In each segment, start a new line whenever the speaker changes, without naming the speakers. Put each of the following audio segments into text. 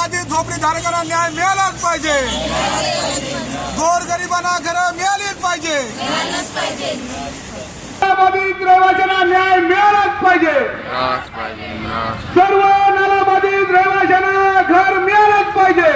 झोपडी झोपडीधारकांना न्याय मिळालाच पाहिजे. गोरगरिबांना घरं मिळालीच पाहिजे.
नालाबाधित रहिवाशांना न्याय मिळालाच पाहिजे
मिळालाच पाहिजे मिळालाच
सर्व नालाबाधित रहिवाशांना घर मिळालंच पाहिजे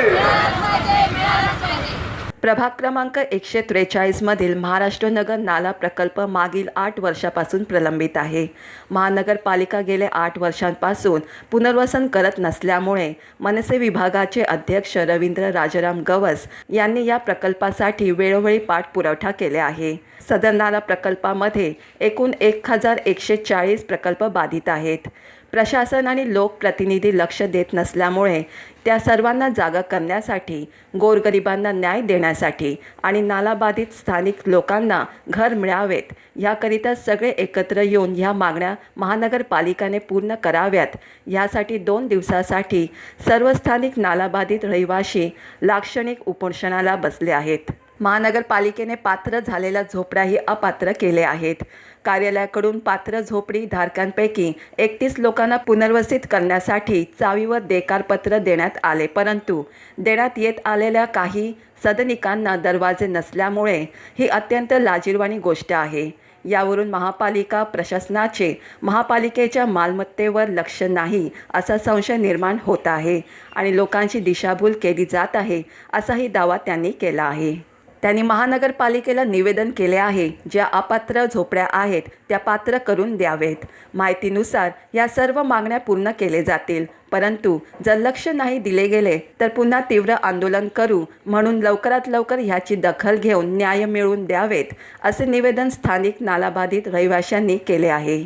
प्रभाग क्रमांक एकशे त्रेचाळीसमधील महाराष्ट्र नगर नाला प्रकल्प मागील आठ वर्षापासून प्रलंबित आहे. महानगरपालिका गेले आठ वर्षांपासून पुनर्वसन करत नसल्यामुळे मनसे विभागाचे अध्यक्ष रवींद्र राजाराम गवस यांनी या प्रकल्पासाठी वेळोवेळी पाठपुरवठा केला आहे. सदर नाला प्रकल्पामध्ये एकूण एक हजार एकशे चाळीस प्रकल्प बाधित आहेत. प्रशासन आणि लोकप्रतिनिधी लक्ष देत नसल्यामुळे त्या सर्वांना जागा करण्यासाठी गोरगरिबांना न्याय देण्यासाठी आणि नालाबाधित स्थानिक लोकांना घर मिळावेत याकरिता सगळे एकत्र येऊन ह्या मागण्या महानगरपालिकाने पूर्ण कराव्यात. यासाठी दोन दिवसासाठी सर्व स्थानिक नालाबाधित रहिवाशी लाक्षणिक उपोषणाला बसले आहेत. महानगरपालिकेने पात्र झालेल्या झोपड्याही अपात्र केले आहेत. कार्यालयाकडून पात्र झोपडी धारकांपैकी एकतीस लोकांना पुनर्वसित करण्यासाठी चावीवर देकारपत्र देण्यात आले. परंतु देण्यात येत आलेल्या काही सदनिकांना दरवाजे नसल्यामुळे ही अत्यंत लाजीरवाणी गोष्ट आहे. यावरून महापालिका प्रशासनाचे महापालिकेच्या मालमत्तेवर लक्ष नाही असा संशय निर्माण होत आहे आणि लोकांची दिशाभूल केली जात आहे असाही दावा त्यांनी केला आहे. त्यांनी महानगरपालिकेला निवेदन केले आहे. ज्या अपात्र झोपड्या आहेत त्या पात्र करून द्यावेत. माहितीनुसार या सर्व मागण्या पूर्ण केले जातील. परंतु जर लक्ष नाही दिले गेले तर पुन्हा तीव्र आंदोलन करू म्हणून लवकरात लवकर ह्याची दखल घेऊन न्याय मिळवून द्यावेत असे निवेदन स्थानिक नालाबाधित रहिवाशांनी केले आहे.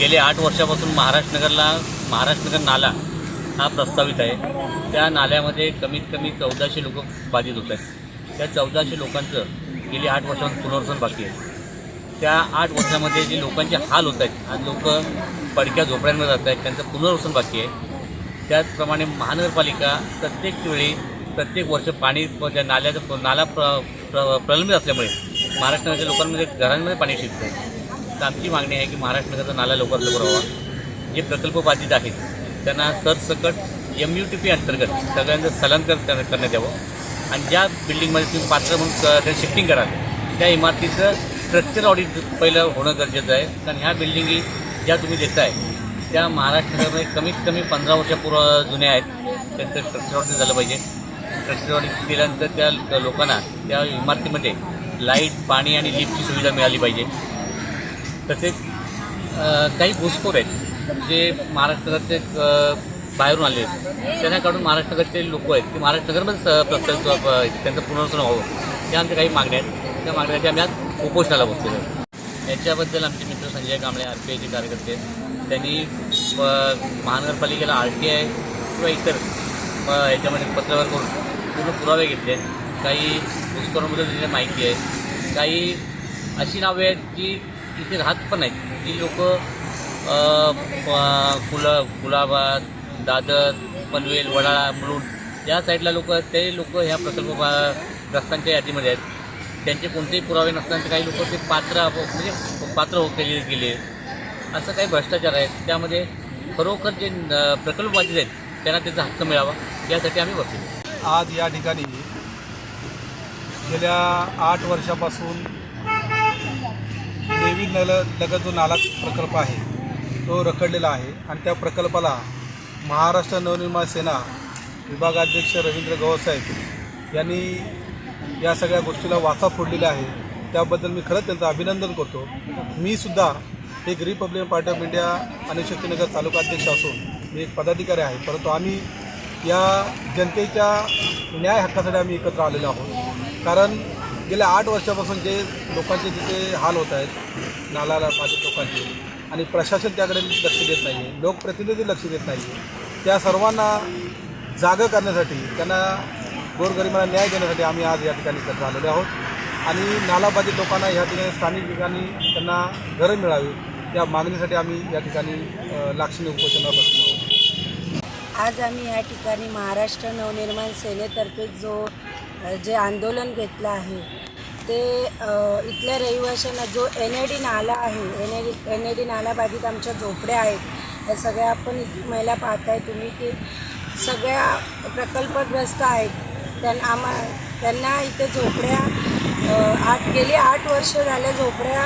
गेले आठ वर्षापासून महाराष्ट्र नगरला महाराष्ट्र नगर नाला हा प्रस्तावित आहे. त्या नाल्यामध्ये कमीत कमी चौदाशे लोक बाधित होत आहेत. त्या चौदाशे लोकांचं गेली आठ वर्षांपासून पुनर्वसन बाकी आहे. त्या आठ वर्षामध्ये जे लोकांचे हाल होत आहेत आज लोक पडक्या झोपड्यांमध्ये जात आहेत त्यांचं पुनर्वसन बाकी आहे. त्याचप्रमाणे महानगरपालिका प्रत्येक वेळी प्रत्येक वर्ष पाणी त्या नाल्याचं नाला प्र प्र प्रलंबित असल्यामुळे महाराष्ट्राच्या लोकांमध्ये घरांमध्ये पाणी शिरतं आहे तर आमची मागणी आहे की महाराष्ट्राचा नाला लवकरात लवकर व्हावा. जे प्रकल्प बाधित आहेत त्यांना सरसकट एम यू टी पी अंतर्गत सगळ्यांचं स्थलांतर करण्यात यावं. आणि ज्या बिल्डिंगमध्ये तुम्ही पात्र म्हणून त्या शिफ्टिंग कराल त्या इमारतीचं स्ट्रक्चर ऑडिट पहिलं होणं गरजेचं आहे. कारण ह्या बिल्डिंगी ज्या तुम्ही देताय त्या महाराष्ट्रामध्ये कमीत कमी पंधरा वर्षापूर्व जुन्या आहेत. त्यांचं स्ट्रक्चर ऑडिट झालं पाहिजे. स्ट्रक्चर ऑडिट केल्यानंतर त्या लोकांना त्या इमारतीमध्ये लाइट पाणी आणि लिफ्टची सुविधा मिळाली पाहिजे. तसेच काही घुसखोर आहेत. जे महाराष्ट्रात बाहेरून आले आहेत. त्यांना काढून लोक आहेत. ते महाराष्ट्रनगरमध्ये प्रस्तावित त्यांचं पुनर्वसन व्हावं. त्या आमच्या काही मागण्या आहेत. त्या मागण्यासाठी आम्ही आज उपोषणाला बसलेलो आहे याच्याबद्दल आमचे मित्र संजय कांबळे आर पी आयचे कार्यकर्ते त्यांनी महानगरपालिकेला आर टी आय किंवा इतर याच्यामध्ये पत्रव्यवहार करून पूर्ण पुरावे घेतले आहेत. काही घुसखोरांबद्दल दिलेली माहिती आहे. काही अशी नावे आहेत जी इथे राहत पण नाहीत. जी लोक कुला कुलाबाद दादर पनवेल वडाळा मुलुंड या साईडला लोक ते लोक ह्या प्रकल्प बा- ग्रस्तांच्या यादीमध्ये आहेत. त्यांचे कोणतेही पुरावे नसताना काही लोक ते पात्र म्हणजे पात्र हो केले गेले. असं काही भ्रष्टाचार आहेत. त्यामध्ये खरोखर जे न- प्रकल्प आहेत त्यांना त्याचा हक्क मिळावा यासाठी आम्ही बसलो
आज या ठिकाणी गेल्या आठ वर्षापासून देवी नल लगत जो नाला प्रकल्प आहे तो रखडलेला आहे आणि त्या प्रकल्पाला महाराष्ट्र नवनिर्माण सेना विभागाध्यक्ष रवींद्र गवसाहेब यांनी या सगळ्या गोष्टीला वाचा फोडलेला आहे. त्याबद्दल मी खरंच त्यांचं अभिनंदन करतो. मी सुद्धा एक रिपब्लिकन पार्टी ऑफ इंडिया आणि शक्तीनगर तालुका अध्यक्ष असून मी एक पदाधिकारी आहे. परंतु आम्ही या जनतेच्या न्याय हक्कासाठी आम्ही एकत्र आलेलो आहोत. कारण गेल्या आठ वर्षापासून जे लोकांचे तिथे हाल होत आहेत नालाला पाहिजे लोकांचे आणि प्रशासन त्याकडे लक्ष देत नाही आहे लोकप्रतिनिधी लक्ष देत नाही आहे त्या सर्वांना जागं करण्यासाठी त्यांना गोरगरिबांना न्याय देण्यासाठी आम्ही आज या ठिकाणी एकत्र आलेलो आहोत. आणि नालाबाधित लोकांना या ठिकाणी स्थानिक ठिकाणी त्यांना घरं मिळावी या मागणीसाठी आम्ही या ठिकाणी अ, लाक्षणिक उपोषणाला बसलो आहोत.
आज आम्ही या ठिकाणी महाराष्ट्र नवनिर्माण सेनेतर्फे जो जे आंदोलन घेतलं आहे ते इथल्या रहिवाशांना जो एन ए डी नाला आहे N A D N A D नालाबाधित आमच्या झोपड्या आहेत या सगळ्या आपण इथे महिला पाहताय तुम्ही की सगळ्या प्रकल्पग्रस्त आहेत. त्यांना आम्हा त्यांना इथे झोपड्या आठ गेली आठ वर्ष झाल्या झोपड्या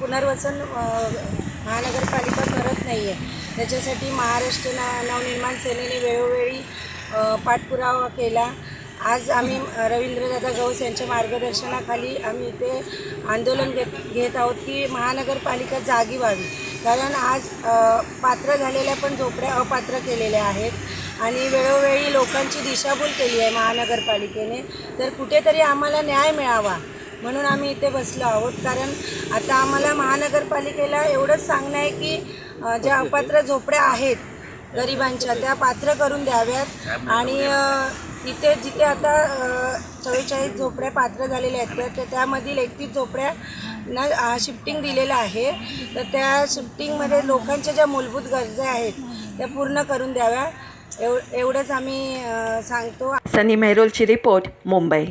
पुनर्वसन महानगरपालिका करत नाही आहे त्याच्यासाठी महाराष्ट्र ना नवनिर्माण सेनेने वेळोवेळी पाठपुरावा केला. आज आम्ही रवींद्रदादा गौस यांच्या मार्गदर्शनाखाली आम्ही इथे आंदोलन घेत घेत आहोत की महानगरपालिका जागी व्हावी. कारण आज पात्र झालेल्या पण झोपड्या अपात्र केलेल्या आहेत आणि वेळोवेळी लोकांची दिशाभूल केली आहे महानगरपालिकेने. तर कुठेतरी आम्हाला न्याय मिळावा म्हणून आम्ही इथे बसलो आहोत. कारण आता आम्हाला महानगरपालिकेला एवढंच सांगणं आहे की ज्या अपात्र झोपड्या आहेत गरिबांच्या त्या पात्र करून द्याव्यात. आणि इथे तिथे जिथे आता चव्वेचाळीस झोपड्या पात्र झालेल्या आहेत तर त्यामधील एकतीस झोपड्या ना शिफ्टिंग दिलेलं आहे. तर त्या शिफ्टिंगमध्ये लोकांच्या ज्या मूलभूत गरजा आहेत त्या पूर्ण करून द्याव्या. एव एवढंच आम्ही सांगतो.
सनी मेहरोलची रिपोर्ट मुंबई.